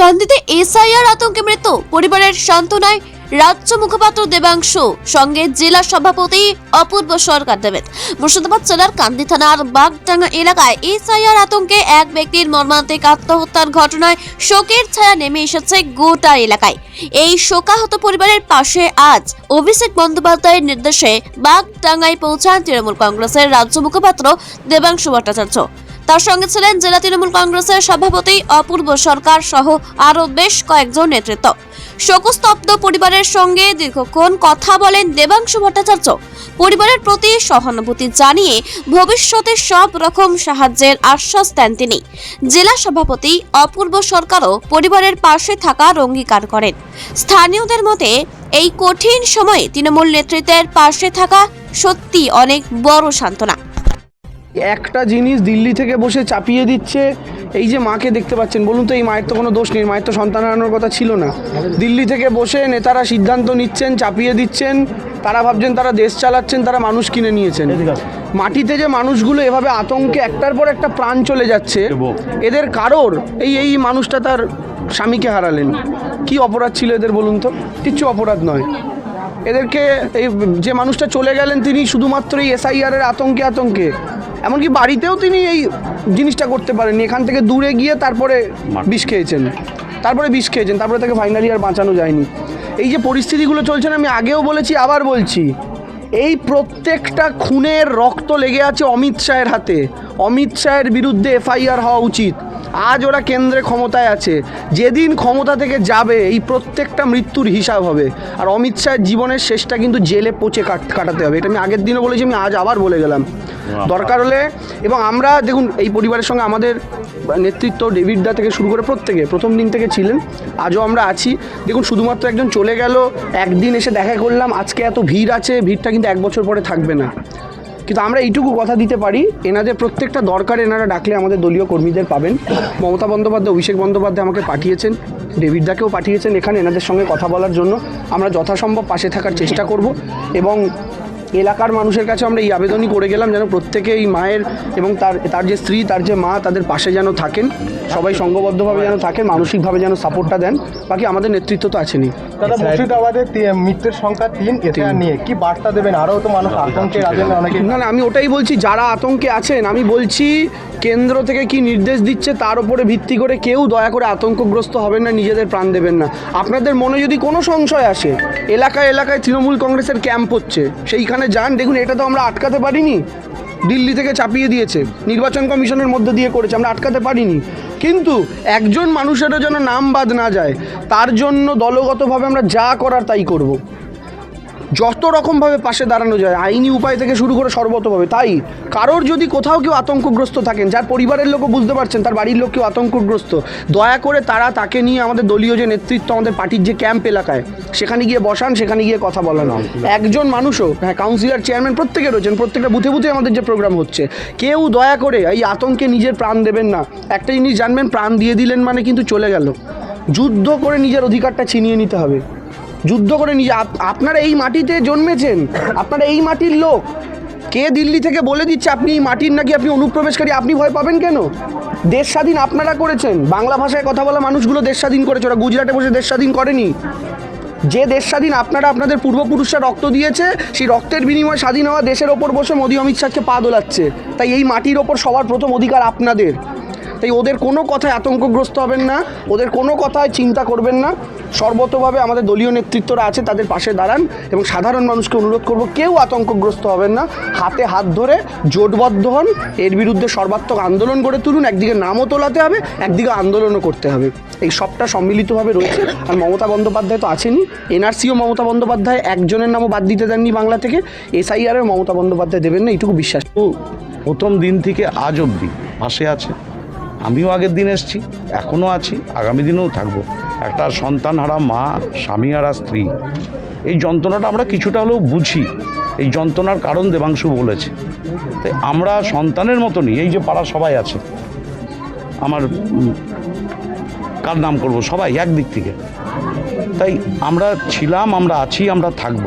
কান্দিতে SIR আতঙ্কে মৃত্যু পরিবারের সান্ত্বনায় রাজ্য মুখপাত্র দেবাংশ, সঙ্গে জেলা সভাপতি অপূর্ব সরকার দেবেন। মুর্শিদাবাদ জেলার কান্দি থানার বাগডাঙ্গা এলাকায় এসআইআর আতঙ্কে এক ব্যক্তির মর্মান্তিক আত্মহত্যার ঘটনায় শোকের ছায়া নেমে এসেছে গোটা এলাকায়। এই শোকাহত পরিবারের পাশে আজ অভিষেক বন্দ্যোপাধ্যায়ের নির্দেশে বাগডাঙ্গায় পৌঁছান তৃণমূল কংগ্রেসের রাজ্য মুখপাত্র দেবাংশু ভট্টাচার্য। তার সঙ্গে ছিলেন জেলা তৃণমূল কংগ্রেসের সভাপতি অপূর্ব সরকার সহ আরও বেশ কয়েকজন নেতৃত্ব। শোকস্তব্ধ পরিবারের সঙ্গে দীর্ঘক্ষণ কথা বলেন দেবাংশু ভট্টাচার্য। পরিবারের প্রতি সহানুভূতি জানিয়ে ভবিষ্যতে সব রকম সাহায্যের আশ্বাস দেন তিনি। জেলা সভাপতি অপূর্ব সরকারও পরিবারের পাশে থাকার অঙ্গীকার করেন। স্থানীয়দের মতে, এই কঠিন সময়ে তৃণমূল নেতৃত্বের পাশে থাকা সত্যি অনেক বড় সান্ত্বনা। একটা জিনিস দিল্লি থেকে বসে চাপিয়ে দিচ্ছে এই যে মাকে দেখতে পাচ্ছেন বলুন তো এই মায়ের তো কোনো দোষ নেই মায়ের তো সন্তান হারানোর কথা ছিল না। দিল্লি থেকে বসে নেতারা সিদ্ধান্ত নিচ্ছেন চাপিয়ে দিচ্ছেন তারা ভাবছেন তারা দেশ চালাচ্ছেন তারা মানুষ কিনে নিয়েছেন। মাটিতে যে মানুষগুলো এভাবে আতঙ্কে একটার পর একটা প্রাণ চলে যাচ্ছে এদের কারোর এই এই মানুষটা তার স্বামীকে হারালেন। কি অপরাধ ছিল এদের বলুন তো? কিচ্ছু অপরাধ নয়। এদেরকে এই যে মানুষটা চলে গেলেন তিনি শুধুমাত্র এই এসআইআর এর আতঙ্কে আতঙ্কে। এমনকি বাড়িতেও তিনি এই জিনিসটা করতে পারেননি। এখান থেকে দূরে গিয়ে তারপরে বিষ খেয়েছেন। তারপরে বিষ খেয়েছেন তারপরে তাকে ফাইনালি আর বাঁচানো যায়নি। এই যে পরিস্থিতিগুলো চলছে না, আমি আগেও বলেছি আবার বলছি এই প্রত্যেকটা খুনের রক্ত লেগে আছে অমিত শাহের হাতে। অমিত শাহের বিরুদ্ধে এফআইআর হওয়া উচিত। আজ ওরা কেন্দ্রে ক্ষমতায় আছে। যেদিন ক্ষমতা থেকে যাবে এই প্রত্যেকটা মৃত্যুর হিসাব হবে। আর অমিত শাহের জীবনের শেষটা কিন্তু জেলে পচে কাটাতে হবে। এটা আমি আগের দিনও বলেছি আমি আজ আবার বলে গেলাম। দরকার হলে এবং আমরা দেখুন এই পরিবারের সঙ্গে আমাদের নেতৃত্ব ডেভিড দা থেকে শুরু করে প্রত্যেকে প্রথম দিন থেকে ছিলেন আজও আমরা আছি। দেখুন শুধুমাত্র একজন চলে গেল একদিন এসে দেখা করলাম আজকে এত ভিড় আছে ভিড়টা কিন্তু এক বছর পরে থাকবে না। কিন্তু আমরা এইটুকু কথা দিতে পারি, এনাদের প্রত্যেকটা দরকার এনারা ডাকলে আমাদের দলীয় কর্মীদের পাবেন। মমতা বন্দ্যোপাধ্যায়, অভিষেক বন্দ্যোপাধ্যায় আমাকে পাঠিয়েছেন, ডেভিড দাকেও পাঠিয়েছেন এখানে এনাদের সঙ্গে কথা বলার জন্য। আমরা যথাসম্ভব পাশে থাকার চেষ্টা করব এবং এলাকার মানুষের কাছে আমরা এই আবেদনই করে গেলাম যেন প্রত্যেকে এই মায়ের এবং তার তার যে স্ত্রী তার যে মা তাদের পাশে যেন থাকেন। সবাই সঙ্গবদ্ধভাবে যেন থাকেন মানসিকভাবে যেন সাপোর্টটা দেন। বাকি আমাদের নেতৃত্ব তো আছেনই। দাদা মুর্শিদাবাদের মৃত্যুর সংখ্যা তিন নিয়ে কি বার্তা দেবেন? আরও তো মানুষ আতঙ্কে না না আমি ওটাই বলছি যারা আতঙ্কে আছেন আমি বলছি কেন্দ্র থেকে কি নির্দেশ দিচ্ছে তার উপরে ভিত্তি করে কেউ দয়া করে আতঙ্কগ্রস্ত হবেন না, নিজেদের প্রাণ দেবেন না। আপনাদের মনে যদি কোনো সংশয় আসে, এলাকায় এলাকায় তৃণমূল কংগ্রেসের ক্যাম্প হচ্ছে, সেইখানে যান। দেখুন, এটা তো আমরা আটকাতে পারিনি। দিল্লি থেকে চাপিয়ে দিয়েছে, নির্বাচন কমিশনের মধ্যে দিয়ে করেছে, আমরা আটকাতে পারিনি। কিন্তু একজন মানুষেরও যেন নাম বাদ না যায়, তার জন্য দলগতভাবে আমরা যা করার তাই করব। যত রকমভাবে পাশে দাঁড়ানো যায়, আইনি উপায় থেকে শুরু করে সর্বতভাবে, তাই? কারোর যদি কোথাও কেউ আতঙ্কগ্রস্ত থাকেন, যার পরিবারের লোকও বুঝতে পারছেন, তার বাড়ির লোক কেউ আতঙ্কগ্রস্ত, দয়া করে তারা তাকে নিয়ে আমাদের দলীয় যে নেতৃত্ব, আমাদের পার্টির যে ক্যাম্প এলাকায়, সেখানে গিয়ে বসান, সেখানে গিয়ে কথা বলান। একজন মানুষও হ্যাঁ কাউন্সিলর চেয়ারম্যান প্রত্যেকে রয়েছেন, প্রত্যেকটা বুথে বুথে আমাদের যে প্রোগ্রাম হচ্ছে, কেউ দয়া করে এই আতঙ্কে নিজের প্রাণ দেবেন না। একটা জিনিস জানবেন, প্রাণ দিয়ে দিলেন মানে কিন্তু চলে গেল। যুদ্ধ করে নিজের অধিকারটা ছিনিয়ে নিতে হবে। যুদ্ধ করে আপ- আপনারা এই মাটিতে জন্মেছেন, আপনারা এই মাটির লোক। কে দিল্লি থেকে বলে দিচ্ছে আপনি এই মাটির নাকি আপনি অনুপ্রবেশকারী, আপনি ভয় পাবেন কেন? দেশ স্বাধীন আপনারা করেছেন। বাংলা ভাষায় কথা বলা মানুষগুলো দেশ স্বাধীন করেছে, ওরা গুজরাটে বসে দেশ স্বাধীন করেনি। যে দেশ স্বাধীন আপনারা আপনাদের পূর্বপুরুষরা রক্ত দিয়েছে, সেই রক্তের বিনিময়ে স্বাধীন হওয়া দেশের ওপর বসে মোদী, অমিত শাহকে পা দোলাচ্ছে। তাই এই মাটির ওপর সবার প্রথম অধিকার আপনাদের। তাই ওদের কোনো কথায় আতঙ্কগ্রস্ত হবেন না, ওদের কোনো কথায় চিন্তা করবেন না। সর্বতভাবে আমাদের দলীয় নেতৃত্বরা আছে, তাদের পাশে দাঁড়ান এবং সাধারণ মানুষকে অনুরোধ করব, কেউ আতঙ্কগ্রস্ত হবেন না। হাতে হাত ধরে জোটবদ্ধ হন, এর বিরুদ্ধে সর্বাত্মক আন্দোলন গড়ে তুলুন, একদিকে নামও তোলাতে হবে, একদিকে আন্দোলনও করতে হবে। এই সবটা সম্মিলিতভাবে রয়েছে। আর মমতা বন্দ্যোপাধ্যায় তো আছেনই। এনআরসিও মমতা বন্দ্যোপাধ্যায় একজনের নামও বাদ দিতে দেননি বাংলা থেকে। এসআইআরও মমতা বন্দ্যোপাধ্যায় দেবেন না, এইটুকু বিশ্বাস। প্রথম দিন থেকে আজ অবধি পাশে আছে। আমিও আগের দিন এসেছি, এখনও আছি, আগামী দিনেও থাকব। একটা সন্তান হারা মা, স্বামী হারা স্ত্রী। এই যন্ত্রণাটা আমরা কিছুটা হলেও বুঝি। এই যন্ত্রণার কারণ দেবাংশু বলেছে। তাই আমরা সন্তানের মতনই, এই যে পাড়া সবাই আছে। আমার কার নাম করব? সবাই, একদিক থেকে। তাই আমরা ছিলাম, আমরা আছি, আমরা থাকব।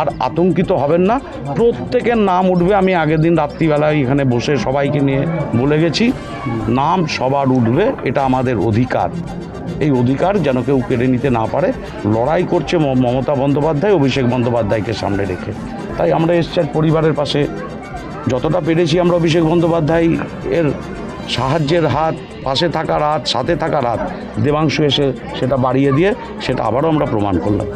আর আতঙ্কিত হবেন না। প্রত্যেকের নাম উঠবে। আমি আগের দিন রাত্রিবেলায় এখানে বসে সবাইকে নিয়ে বলে গেছি, নাম সবার উঠবে। এটা আমাদের অধিকার। এই অধিকার যেন কেউ কেড়ে নিতে না পারে। লড়াই করছে মমতা বন্দ্যোপাধ্যায়, অভিষেক বন্দ্যোপাধ্যায়কে সামনে রেখে। তাই আমরা এসছি পরিবারের পাশে। যতটা পেরেছি আমরা অভিষেক বন্দ্যোপাধ্যায় এর সাহায্যের হাত, পাশে থাকার হাত সাথে থাকার হাত দেবাংশু এসে সেটা বাড়িয়ে দিয়ে সেটা আবারও আমরা প্রমাণ করলাম।